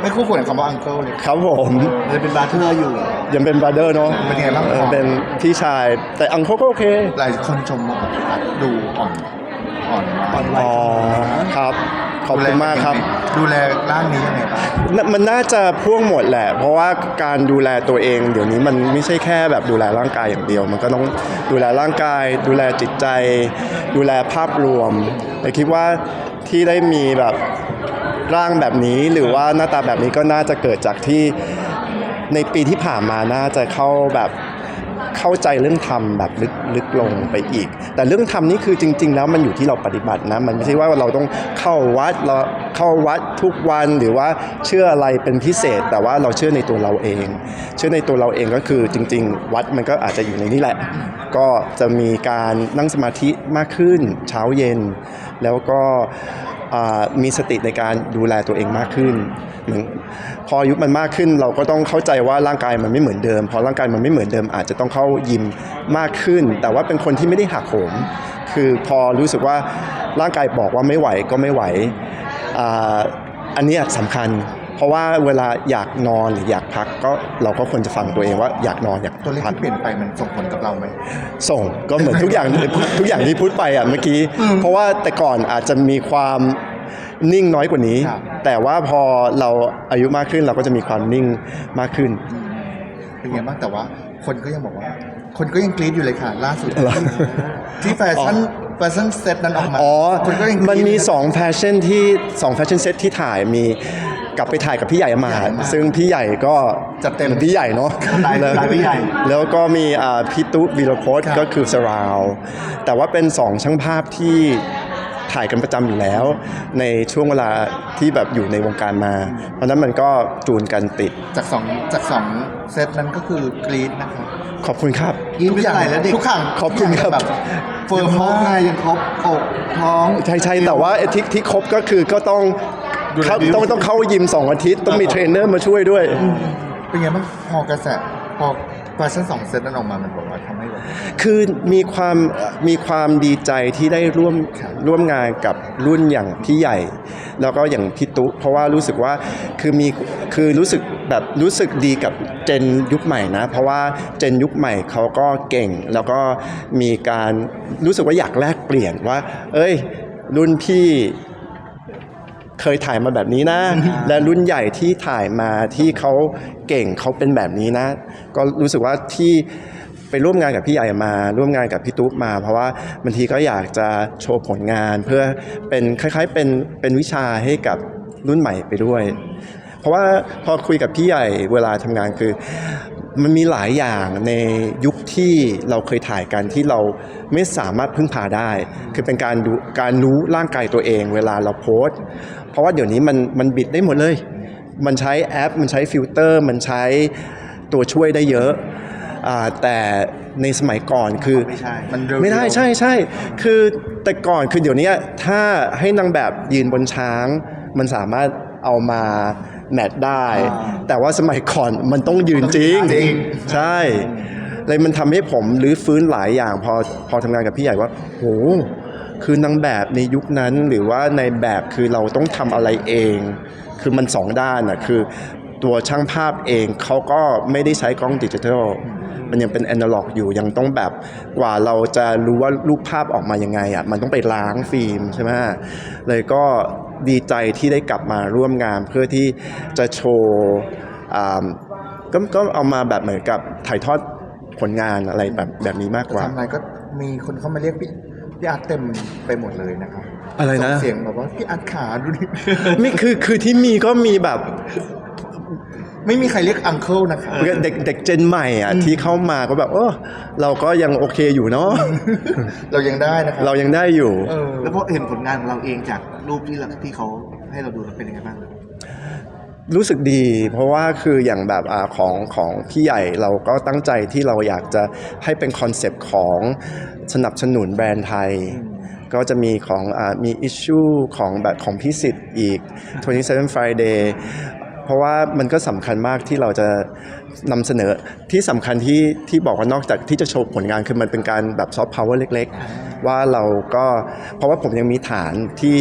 ไม่คู่ควรกับคำว่าอังเคิลเลยครับผมจะเป็นบาร์เทอร์อยู่ ยังเป็นบราเดอร์เนาะเป็นไงบ้างเออเป็นพี่ชาย แต่อังเขาก็โอเค หลายคนชมว่าแบบอาจดูอ่อนอ่อนอ่อนไหวอ๋อครับ ขอบคุณมากครับ ดูแลร่างนี้ยังไงบ้างน่ะมันน่าจะพ่วงหมดแหละ เพราะว่าการดูแลตัวเอง เดี๋ยวนี้มันไม่ใช่แค่แบบดูแลร่างกายอย่างเดียว มันก็ต้องดูแลร่างกาย ดูแลจิตใจ ดูแลภาพรวมแต่คิดว่าที่ได้มีแบบ ร่างแบบนี้ หรือว่าหน้าตาแบบนี้ก็น่าจะเกิดจากที่ในปีที่ผ่านมาน่าจะเข้าแบบเข้าใจเรื่องธรรมแบบลึกลึกลงไปอีก แต่เรื่องธรรมนี่คือจริง ๆ แล้วมันอยู่ที่เราปฏิบัตินะ มันไม่ใช่ว่าเราต้องเข้าวัดเราเข้าวัดทุกวันหรือว่าเชื่ออะไรเป็นพิเศษ แต่ว่าเราเชื่อในตัวเราเอง เชื่อในตัวเราเองก็คือจริง ๆ วัดมันก็อาจจะอยู่ในนี้แหละ ก็จะมีการนั่งสมาธิมากขึ้นเช้าเย็น แล้วก็ มีสติในการดูแลตัวเองมากขึ้นเหมือนพออายุมันมากขึ้นเราก็ต้องเข้าใจว่าร่างกายมันไม่เหมือนเดิม พอร่างกายมันไม่เหมือนเดิม อาจจะต้องเข้ายิมมากขึ้น แต่ว่าเป็นคนที่ไม่ได้หักโหม คือพอรู้สึกว่าร่างกายบอกว่าไม่ไหวก็ไม่ไหวอ,อันนี้สำคัญ เพราะว่าเวลาอยากนอนหรืออยากพักก็เราก็ควรจะฟังตัวเองว่าอยากนอนอยากตัวเลขพัก ที่เปลี่ยนไปมันส่งผลกับเราไหม ส่งก็เหมือนทุกอย่าง ทุกอย่างที่พูดไปอะเมื่อกี้เพราะว่าแต่ก่อนอาจจะมีความนิ่งน้อยกว่านี้ ครับ แต่ว่าพอเราอายุมากขึ้นเราก็จะมีความนิ่งมากขึ้น เป็นไงบ้างแต่ว่า คนก็ยังบอกว่า คนก็ยังกรี๊ดอยู่เลยค่ะ ล่าสุด เหรอ ที่แฟชั่นแฟชั่นเซ็ตนั้นออกมาอ๋อ คนก็ยังกรี๊ดมันมีเลย2แฟชั่นที่2แฟชั่นเซตที่ถ่ายมี กลับไปถ่ายกับพี่ใหญ่มาพี่ใหญ่มาซึ่งพี่ใหญ่ก็จัดเต็มหอนพี่ใหญ่เนาะสไตล์แล้วสไตล์พี่ใหญ่ แล้วก็มีอ่าพี่ตุ๊วีรพจน์ครับก็คือสราว แต่ว่าเป็น2ช่างภาพที่ถ่ายกันประจำอยู่แล้ว ในช่วงเวลาที่แบบอยู่ในวงการมา เพราะฉะนั้นมันก็จูนกันติด จากสองจากสองเซตนั้นก็คือกรี๊ดนะครับขอบคุณครับ ทุกอย่างทุกขังขอบคุณครับ แบบเฟิร์มมากยังครบอกท้อง ใช่ใช่แต่ว่าไอ้ที่ที่ครบก็คือก็ต้อง ดูแลเข้าบิวต้องต้องเข้ายิมสองอาทิตย์ต้องมีเทรนเนอร์มาช่วยด้วย เป็นไงบ้างพอกระแสพอแฟชั่นสองเซตนั้นออกมามันบอกว่าทำให้แบบ คือมีความมีความดีใจที่ได้ร่วมครับร่วมงานกับรุ่นอย่างพี่ใหญ่ แล้วก็อย่างพี่ตุ๊เพราะว่ารู้สึกว่าคือมีคือรู้สึกแบบรู้สึกดีกับเจนยุคใหม่นะ เพราะว่าเจนยุคใหม่เขาก็เก่ง แล้วก็มีการรู้สึกว่าอยากแลกเปลี่ยนว่า เอ้ย รุ่นพี่ เคยถ่ายมาแบบนี้นะ และรุ่นใหญ่ที่ถ่ายมาที่เขาเก่งเขาเป็นแบบนี้นะ ก็รู้สึกว่าที่ไปร่วมงานกับพี่ใหญ่มา ร่วมงานกับพี่ตุ๊กมา เพราะว่าบางทีก็อยากจะโชว์ผลงาน เพื่อเป็นคล้ายๆเป็นเป็นวิชาให้กับรุ่นใหม่ไปด้วย เพราะว่าพอคุยกับพี่ใหญ่เวลาทำงานคือ มันมีหลายอย่างในยุคที่เราเคยถ่ายกันที่เราไม่สามารถพึ่งพาได้ คือเป็นการดูการรู้ร่างกายตัวเองเวลาเราโพสต์เพราะว่าเดี๋ยวนี้มันมันบิดได้หมดเลย มันใช้แอป มันใช้ฟิลเตอร์ มันใช้ตัวช่วยได้เยอะอ่าแต่ในสมัยก่อนคือไม่ใช่มันเร็วๆไม่ได้ใช่ใช่คือแต่ก่อนคือเดี๋ยวนี้ถ้าให้นางแบบยืนบนช้าง มันสามารถเอามา แมทได้อ่าแต่ว่าสมัยก่อนมันต้องยืนจริงจริง ใช่ เลยมันทำให้ผมรื้อฟื้นหลายอย่างพอพอทำงานกับพี่ใหญ่ว่าโหคือนางแบบในยุคนั้นหรือว่าในแบบคือเราต้องทำอะไรเอง คือมันสองด้านอะคือตัวช่างภาพเองเขาก็ไม่ได้ใช้กล้องดิจิทัลมันยังเป็นแอนะล็อกอยู่ยังต้องแบบกว่าเราจะรู้ว่ารูปภาพออกมายังไงอะมันต้องไปล้างฟิล์มใช่ไหมเลยก็ ดีใจที่ได้กลับมาร่วมงานเพื่อที่จะโชว์อ่าก็ก็เอามาแบบเหมือนกับถ่ายทอดผลงานอะไรแบบแบบนี้มากกว่าทำอะไรก็มีคนเข้ามาเรียกพี่พี่อาร์ตเต็มไปหมดเลยนะครับอะไรนะ ส่งเสียงแบบว่าพี่อาร์ตขาดูดิ ไม่คือคือที่มีก็มีแบบ ไม่มีใครเรียกอังเคิลนะคะ เด็กเด็กเจนใหม่อะที่เข้ามาก็แบบเออเราก็ยังโอเคอยู่เนาะเรายังได้นะครับเรายังได้อยู่เออแล้วพอเห็นผลงานของเราเองจากรูปที่เราที่เขาให้เราดูแล้วเป็นยังไงบ้างรู้สึกดี เพราะว่าคืออย่างแบบอาของของพี่ใหญ่เราก็ตั้งใจที่เราอยากจะให้เป็นคอนเซปต์ของสนับสนุนแบรนด์ไทย ก็จะมีของอามีอิชชูของแบบของพิสิทธิ์อีก 27 Friday เพราะว่ามันก็สำคัญมากที่เราจะนำเสนอที่สำคัญที่ที่บอกว่านอกจากที่จะโชว์ผลงานคือมันเป็นการแบบซอฟต์พาวเวอร์เล็ก ๆ ว่าเราก็เพราะว่าผมยังมีฐานที่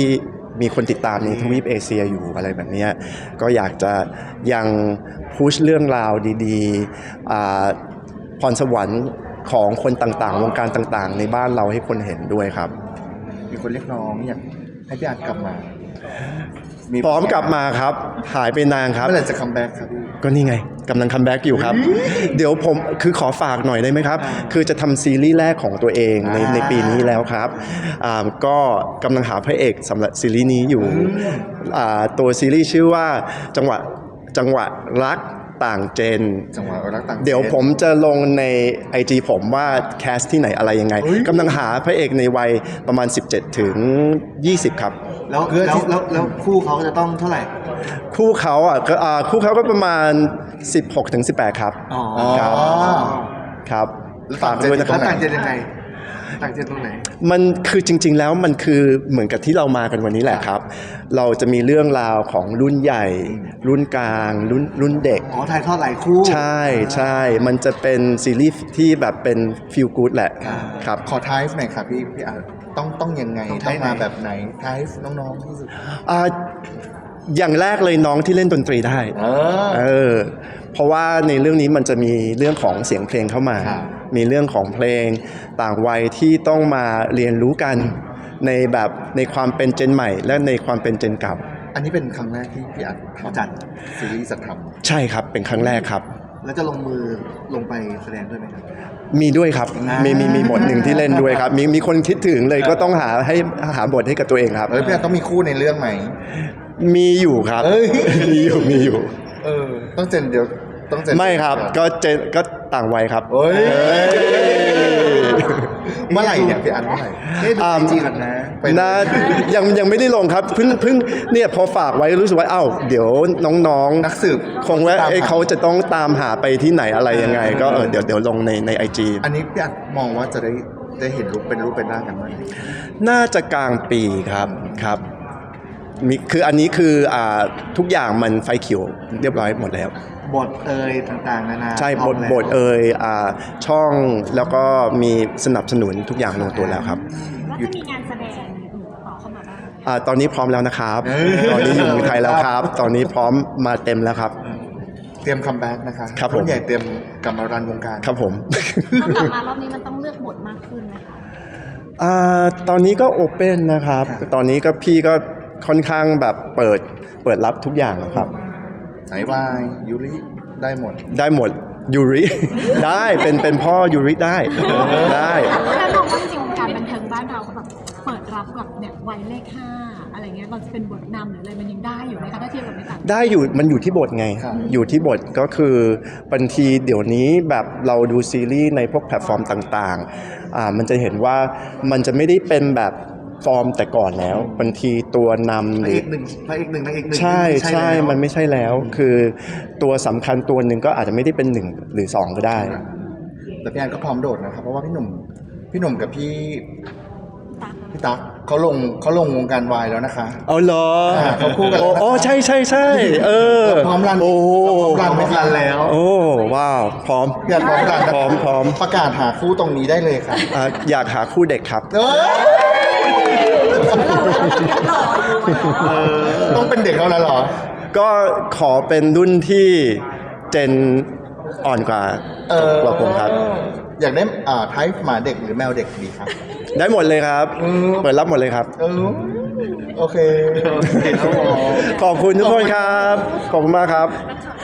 มีคนติดตามในทวีปเอเชียอยู่อะไรแบบนี้ก็อยากจะยังพุชเรื่องราวดีๆอ่าพรสวรรค์ของคนต่างๆ วงการต่างๆ ในบ้านเราให้คนเห็นด้วยครับ มีคนเรียกร้องอยากให้พี่อาร์ตกลับมา พร้อมกลับมาครับ หายไปนานครับเมื่อไหร่จะคัมแบ็กครับพี่ ก็นี่ไงกำลังคัมแบ็กอยู่ครับ เดี๋ยวผมคือขอฝากหน่อยได้ไหมครับ คือจะทำซีรีส์แรกของตัวเองในอ่า ในปีนี้แล้วครับอ่าก็กำลังหาพระเอกสำหรับซีรีส์นี้อยู่อ่าตัวซีรีส์ชื่อว่าจังหวะจังหวะรักต่างเจน จังหวะรักต่างเดี๋ยวผมจะลงใน IG ผมว่าแคสที่ไหนอะไรยังไงเฮ้ย กำลังหาพระเอกในวัยประมาณ 17 ถึง 20 ครับ แล้วเพื่อแล้วที่ แล้วแล้วคู่เขาจะต้องเท่าไหร่ คู่เขาอะก็อ่าคู่เขาก็ประมาณ 16ถึง18 ครับอ๋อ ครับครับแล้วฝากด้วยนะคแล้รับวต่างเจนยังไง ต่างเจนตรงไหน มันคือจริง ๆ แล้วมันคือเหมือนกับที่เรามากันวันนี้แหละครับ เราจะมีเรื่องราวของรุ่นใหญ่ รุ่นกลาง รุ่นรุ่นเด็ก อ๋อถ่ายทอดหลายคู่ ใช่ใช่ มันจะเป็นซีรีส์ที่แบบเป็นฟิลกู๊ดแหละครับ ขอทายหน่อยครับพี่พี่อาร์ต ต้องต้องยังไงต้องมาแบบไหนทายน้องๆที่สุดอ่าอย่างแรกเลยน้องที่เล่นดนตรีได้เออเออเพราะว่าในเรื่องนี้มันจะมีเรื่องของเสียงเพลงเข้ามาครับมีเรื่องของเพลงต่างวัยที่ต้องมาเรียนรู้กันในแบบในความเป็นเจนใหม่ และในความเป็นเจนเก่า อันนี้เป็นครั้งแรกที่พี่อาร์ตทำจัดซีรีส์สัตว์ทใช่ครับเป็นครั้งแรกครับ แล้วจะลงมือลงไปแสดงด้วยไหมครับ มีด้วยครับอ่ามีมีมีมีบทหนึ่งที่เล่นด้วยครับ มีมีคนคิดถึงเลยก็ต้องหาให้หาบทให้กับตัวเองครับำเออพี่อาร์ตต้องมีคู่ในเรื่องไหม มีอยู่ครับ เอ้ย มีอยู่มีอยู่ เออ ต้องเจนเดียวต้องเจนไม่ครับ ก็เจนก็ต่างวัยครับเฮ้ย เอ้ย เมื่อไหร่เนี่ยพี่อาร์ตเมื่อไหร่เอ๊ะดูอ่าไอจีก่อนนะไปนะยังยังไม่ได้ลงครับเพิ่งเพิ่งเนี่ยพอฝากไว้รู้สึกว่าอ้าวเดี๋ยวน้องนักสืบๆคงว่าเอ้ยเขาจะต้องตามหาไปที่ไหนอะไรยังไง ก็เออเดี๋ยวเดี๋ยวลงในในไอจีอันนี้พี่อาร์ตมองว่าจะได้ได้เห็นรูปเป็นรูปเป็นร่างกันไหมน่าจะกลางปีครับครับมีคืออันนี้คืออ่าทุกอย่างมันไฟเขียวเรียบร้อยหมดแล้ว บทเอ่ยต่างๆนานาใช่พร้บอมทแล้วบทเอ่ยอ่าช่องแล้วก็มีสนับสนุนทุกอย่างลงตัวแล้วครับแล้วจะมีงานแสดงอื่นต่อเข้ามาบ้างไหมอ่าตอนนี้พร้อมแล้วนะครับเอ้ยตอนนี้อยู่เมืองไทยแล้วครับ ตอนนี้พร้อมมาเต็มแล้วครับ เตรียมคัมแบ็กนะคะครับผม นใหญ่เตรียมกลับมารันวงการ ครับผมถ้ากลับมารอบนี้มันต้องเลือกบทมากขึ้นไหมคะอ่าตอนนี้ก็โอเปนนะครับ ตอนนี้ก็พี่ก็ค่อนข้างแบบเปิดเปิดรับทุกอย่างครับ ไหนวายยูริได้หมด ได้หมดยูริ ได้เป็นเป็นพ่อยูริได้ได้แค่มองว่าจริงๆวงการบันเทิงบ้านเราเขาแบบเปิดรับกับเนี่ยวัยเลขห้าอะไรเงี้ยเราจะเป็นบทนำหรืออะไรมันยังได้อยู่ไหมคะถ้าเทียบกับในต่างได้อยู่มันอยู่ที่บทไง ครับ อยู่ที่บทก็คือบางทีเดี๋ยวนี้แบบเราดูซีรีส์ในพวกแพลตฟอร์มต่างๆอ่ามันจะเห็นว่ามันจะไม่ได้เป็นแบบ ฟอร์มแต่ก่อนแล้วบางทีตัวนำพหระรืเออกหนึ่งพระเอกหนึ่งนางเอกหนึ่งใช่ไม่ใช่แล้ว มันไม่ใช่แล้ว คือตัวสำคัญตัวหนึ่งก็อาจจะไม่ได้เป็นหนึ่งหรือสองก็ได้ แต่พี่อาร์ตก็พร้อมโดดนะครับ เพราะว่าพี่หนุ่ม พี่หนุ่มกับพี่ต่างพี่ตั๊กเขาลงเขาลงวงการวายแล้วนะคะ เอาเหรออ่าเขาคู่กันแล้วโอ้โอ้ใช่ใช่ใช่เออพร้อมรันโอ้พร้อมรันไหมรันแล้วโอ้ว้าวพร้อม พี่อาร์ตพร้อมกันนะพร้อมพร้อม ประกาศหาคู่ตรงนี้ได้เลยค่ะอะอยากหาคู่เด็กครับ เอ้ย ต้องเป็นเด็กแล้วนะเหรอ ก็ขอเป็นรุ่นที่เจนอ่อนกว่าเออ กว่าผมครับ อยากได้อ่าไทป์หมาเด็กหรือแมวเด็กดีครับ ได้หมดเลยครับ อืม เปิดรับหมดเลยครับ เออโอเค ขอบคุณทุกคนครับ ขอบคุณมากครับๆ